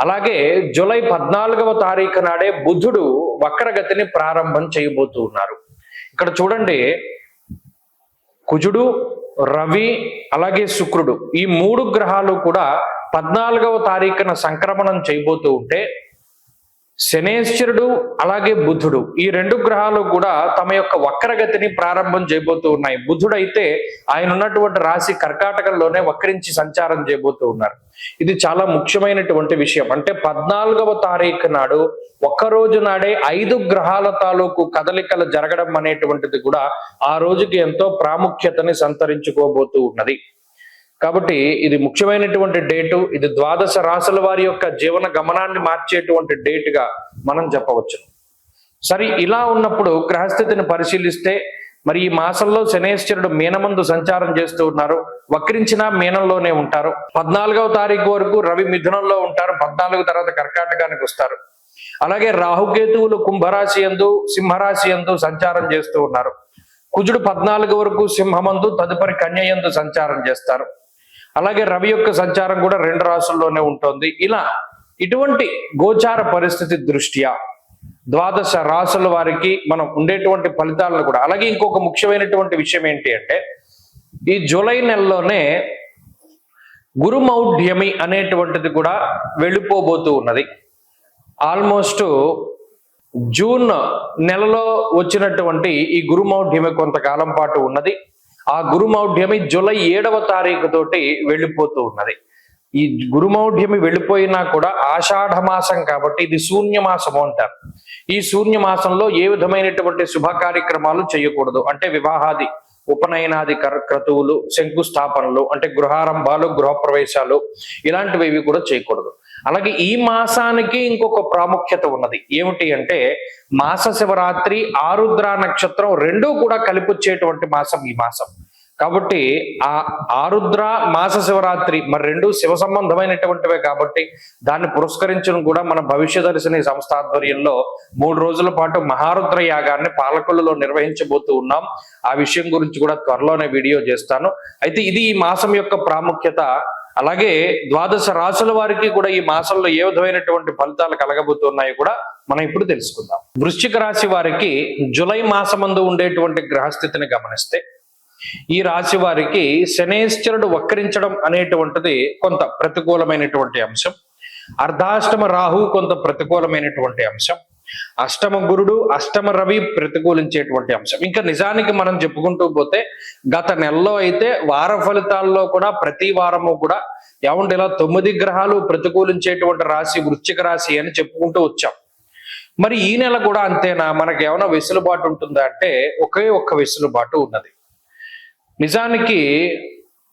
అలాగే జూలై పద్నాలుగవ తారీఖు నాడే బుధుడు వక్రగతిని ప్రారంభం చేయబోతూ ఉన్నారు. ఇక్కడ చూడండి కుజుడు రవి అలాగే శుక్రుడు ఈ మూడు గ్రహాలు కూడా పద్నాలుగవ తారీఖున సంక్రమణం చేయబోతూ ఉంటే శనేశ్వరుడు అలాగే బుధుడు. ఈ రెండు గ్రహాలు కూడా తమ యొక్క వక్రగతిని ప్రారంభం చేయబోతూ ఉన్నాయి. బుధుడు అయితే ఆయన ఉన్నటువంటి రాశి కర్కాటకంలోనే వక్రించి సంచారం చేయబోతూ ఉన్నారు. ఇది చాలా ముఖ్యమైనటువంటి విషయం. అంటే పద్నాలుగవ తారీఖు నాడు ఒక్క రోజు నాడే ఐదు గ్రహాల తాలూకు కదలికలు జరగడం అనేటువంటిది కూడా ఆ రోజుకి ఎంతో ప్రాముఖ్యతని సంతరించుకోబోతూ ఉన్నది. కాబట్టి ఇది ముఖ్యమైనటువంటి డేటు ఇది ద్వాదశ రాసుల వారి యొక్క జీవన గమనాన్ని మార్చేటువంటి డేటుగా మనం చెప్పవచ్చు. సరే ఇలా ఉన్నప్పుడు గ్రహస్థితిని పరిశీలిస్తే మరి ఈ మాసంలో శనేశ్వరుడు మీనమందు సంచారం చేస్తూ ఉన్నారు. వక్రించిన మీనంలోనే ఉంటారు. పద్నాలుగవ తారీఖు వరకు రవి మిథునంలో ఉంటారు. పద్నాలుగు తర్వాత కర్కాటకానికి వస్తారు. అలాగే రాహుకేతువులు కుంభరాశి ఎందు సింహరాశి ఎందు సంచారం చేస్తూ ఉన్నారు. కుజుడు పద్నాలుగు వరకు సింహమందు తదుపరి కన్య ఎందు సంచారం చేస్తారు. అలాగే రవి యొక్క సంచారం కూడా రెండు రాసుల్లోనే ఉంటుంది. ఇలా ఇటువంటి గోచార పరిస్థితి దృష్ట్యా ద్వాదశ రాసుల వారికి మనం ఉండేటువంటి ఫలితాలను కూడా అలాగే ఇంకొక ముఖ్యమైనటువంటి విషయం ఏంటి అంటే ఈ జూలై నెలలోనే గురుమౌఢ్యమి అనేటువంటిది కూడా వెళ్ళిపోబోతూ ఉన్నది. ఆల్మోస్ట్ జూన్ నెలలో వచ్చినటువంటి ఈ గురుమౌఢ్యమి కొంతకాలం పాటు ఉన్నది. ఆ గురుమౌఢ్యమి జూలై ఏడవ తారీఖు తోటి వెళ్ళిపోతూ ఉన్నది. ఈ గురుమౌఢ్యమి వెళ్ళిపోయినా కూడా ఆషాఢ మాసం కాబట్టి ఇది శూన్యమాసము అంటారు. ఈ శూన్య మాసంలో ఏ విధమైనటువంటి శుభ కార్యక్రమాలు చేయకూడదు. అంటే వివాహాది ఉపనయనాది క్రతువులు శంకుస్థాపనలు అంటే గృహారంభాలు గృహప్రవేశాలు ఇలాంటివి ఇవి కూడా చేయకూడదు. అలాగే ఈ మాసానికి ఇంకొక ప్రాముఖ్యత ఉన్నది. ఏమిటి అంటే మాస శివరాత్రి ఆరుద్ర నక్షత్రం రెండూ కూడా కలిపొచ్చేటువంటి మాసం ఈ మాసం. కాబట్టి ఆ ఆరుద్ర మాస శివరాత్రి మరి రెండు శివ సంబంధమైనటువంటివే కాబట్టి దాన్ని పురస్కరించడం కూడా మన భవిష్య దర్శిని సంస్థ ఆధ్వర్యంలో మూడు రోజుల పాటు మహారుద్ర యాగాన్ని పాలకొల్లులో నిర్వహించబోతూ ఉన్నాం. ఆ విషయం గురించి కూడా త్వరలోనే వీడియో చేస్తాను. అయితే ఇది ఈ మాసం యొక్క ప్రాముఖ్యత. అలాగే ద్వాదశ రాసుల వారికి కూడా ఈ మాసంలో ఏ విధమైనటువంటి ఫలితాలు కలగబోతున్నాయో కూడా మనం ఇప్పుడు తెలుసుకుందాం. వృశ్చిక రాశి వారికి జులై మాసమందు ఉండేటువంటి గ్రహస్థితిని గమనిస్తే ఈ రాశి వారికి శనేశ్వరుడు వక్రించడం అనేటువంటిది కొంత ప్రతికూలమైనటువంటి అంశం. అర్ధాష్టమ రాహు కొంత ప్రతికూలమైనటువంటి అంశం. అష్టమ గురుడు అష్టమ రవి ప్రతికూలించేటువంటి అంశం. ఇంకా నిజానికి మనం చెప్పుకుంటూ పోతే గత నెలలో అయితే వార ఫలితాల్లో కూడా ప్రతి వారము కూడా ఏమంటే ఇలా తొమ్మిది గ్రహాలు ప్రతికూలించేటువంటి రాశి వృశ్చిక రాశి అని చెప్పుకుంటూ వచ్చాం. మరి ఈ నెల కూడా అంతేనా? మనకి ఏమైనా వెసులుబాటు ఉంటుందా? అంటే ఒకే ఒక్క వెసులుబాటు ఉన్నది. నిజానికి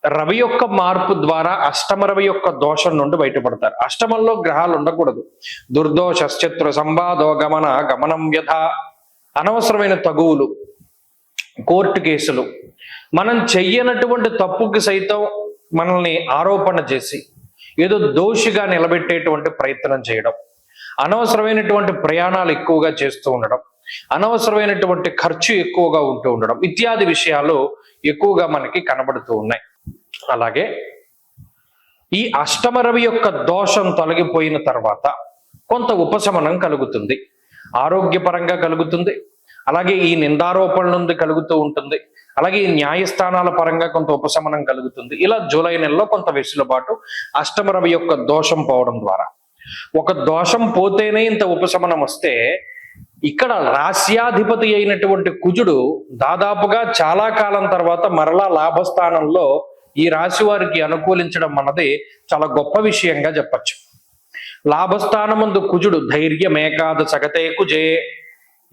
రవి యొక్క మార్పు ద్వారా అష్టమ రవి యొక్క దోషం నుండి బయటపడతారు. అష్టమంలో గ్రహాలు ఉండకూడదు. దుర్దోష శత్రు సంబాధో గమన గమనం వ్యధ అనవసరమైన తగువులు కోర్టు కేసులు మనం చెయ్యనటువంటి తప్పుకి సైతం మనల్ని ఆరోపణ చేసి ఏదో దోషిగా నిలబెట్టేటువంటి ప్రయత్నం చేయడం. అనవసరమైనటువంటి ప్రయాణాలు ఎక్కువగా చేస్తూ ఉండడం. అనవసరమైనటువంటి ఖర్చు ఎక్కువగా ఉంటూ ఉండడం. ఇత్యాది విషయాలు ఎక్కువగా మనకి కనబడుతూ ఉన్నాయి. అలాగే ఈ అష్టమ రవి యొక్క దోషం తొలగిపోయిన తర్వాత కొంత ఉపశమనం కలుగుతుంది. ఆరోగ్యపరంగా కలుగుతుంది. అలాగే ఈ నిందారోపణ నుండి కలుగుతూ ఉంటుంది. అలాగే ఈ న్యాయస్థానాల పరంగా కొంత ఉపశమనం కలుగుతుంది. ఇలా జూలై నెలలో కొంత వెసులుబాటు అష్టమ రవి యొక్క దోషం పోవడం ద్వారా. ఒక దోషం పోతేనే ఇంత ఉపశమనం వస్తే ఇక్కడ రాస్యాధిపతి అయినటువంటి కుజుడు దాదాపుగా చాలా కాలం తర్వాత మరలా లాభస్థానంలో ఈ రాశి వారికి అనుకూలించడం అన్నది చాలా గొప్ప విషయంగా చెప్పచ్చు. లాభస్థానముందు కుజుడు ధైర్యం ఏకాద సగతే కుజే.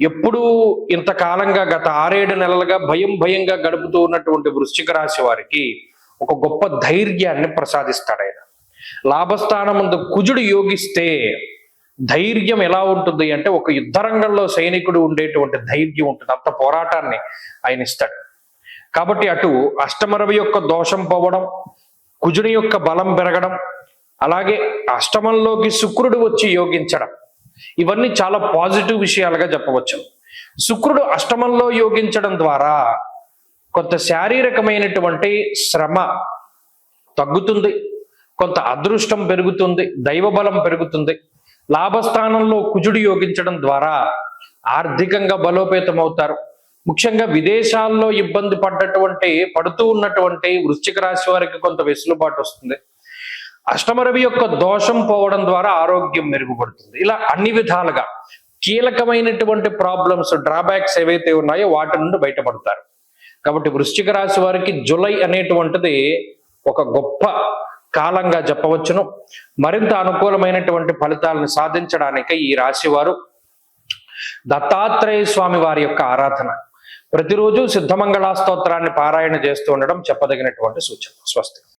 ఎప్పుడూ ఇంతకాలంగా గత ఆరేడు నెలలుగా భయం భయంగా గడుపుతూ ఉన్నటువంటి వృశ్చిక రాశి వారికి ఒక గొప్ప ధైర్యాన్ని ప్రసాదిస్తాడు ఆయన. లాభస్థానముందు కుజుడు యోగిస్తే ధైర్యం ఎలా ఉంటుంది అంటే ఒక యుద్ధరంగంలో సైనికుడు ఉండేటువంటి ధైర్యం ఉంటుంది. అంత పోరాటాన్ని ఆయన ఇస్తాడు. కాబట్టి అటు అష్టమరవి యొక్క దోషం పోవడం కుజుని యొక్క బలం పెరగడం అలాగే అష్టమంలోకి శుక్రుడు వచ్చి యోగించడం ఇవన్నీ చాలా పాజిటివ్ విషయాలుగా చెప్పవచ్చు. శుక్రుడు అష్టమంలో యోగించడం ద్వారా కొంత శారీరకమైనటువంటి శ్రమ తగ్గుతుంది కొంత అదృష్టం పెరుగుతుంది దైవ బలం పెరుగుతుంది లాభస్థానంలో కుజుడు యోగించడం ద్వారా ఆర్థికంగా బలోపేతం అవుతారు ముఖ్యంగా విదేశాల్లో ఇబ్బంది పడ్డటువంటి పడుతూ ఉన్నటువంటి వృశ్చిక రాశి వారికి కొంత వెసులుబాటు వస్తుంది. అష్టమరవి యొక్క దోషం పోవడం ద్వారా ఆరోగ్యం మెరుగుపడుతుంది. ఇలా అన్ని విధాలుగా కీలకమైనటువంటి ప్రాబ్లమ్స్ డ్రాబ్యాక్స్ ఏవైతే ఉన్నాయో వాటి నుండి బయటపడతారు. కాబట్టి వృశ్చిక రాశి వారికి జులై అనేటువంటిది ఒక గొప్ప కాలంగా చెప్పవచ్చును మరింత అనుకూలమైనటువంటి ఫలితాలను సాధించడానికి ఈ రాశివారు దత్తాత్రేయ స్వామి వారి యొక్క ఆరాధన. ప్రతిరోజు సిద్ధమంగళా స్తోత్రాన్ని పారాయణ చేస్తూ ఉండడం చెప్పదగినటువంటి సూచన. స్వస్తి.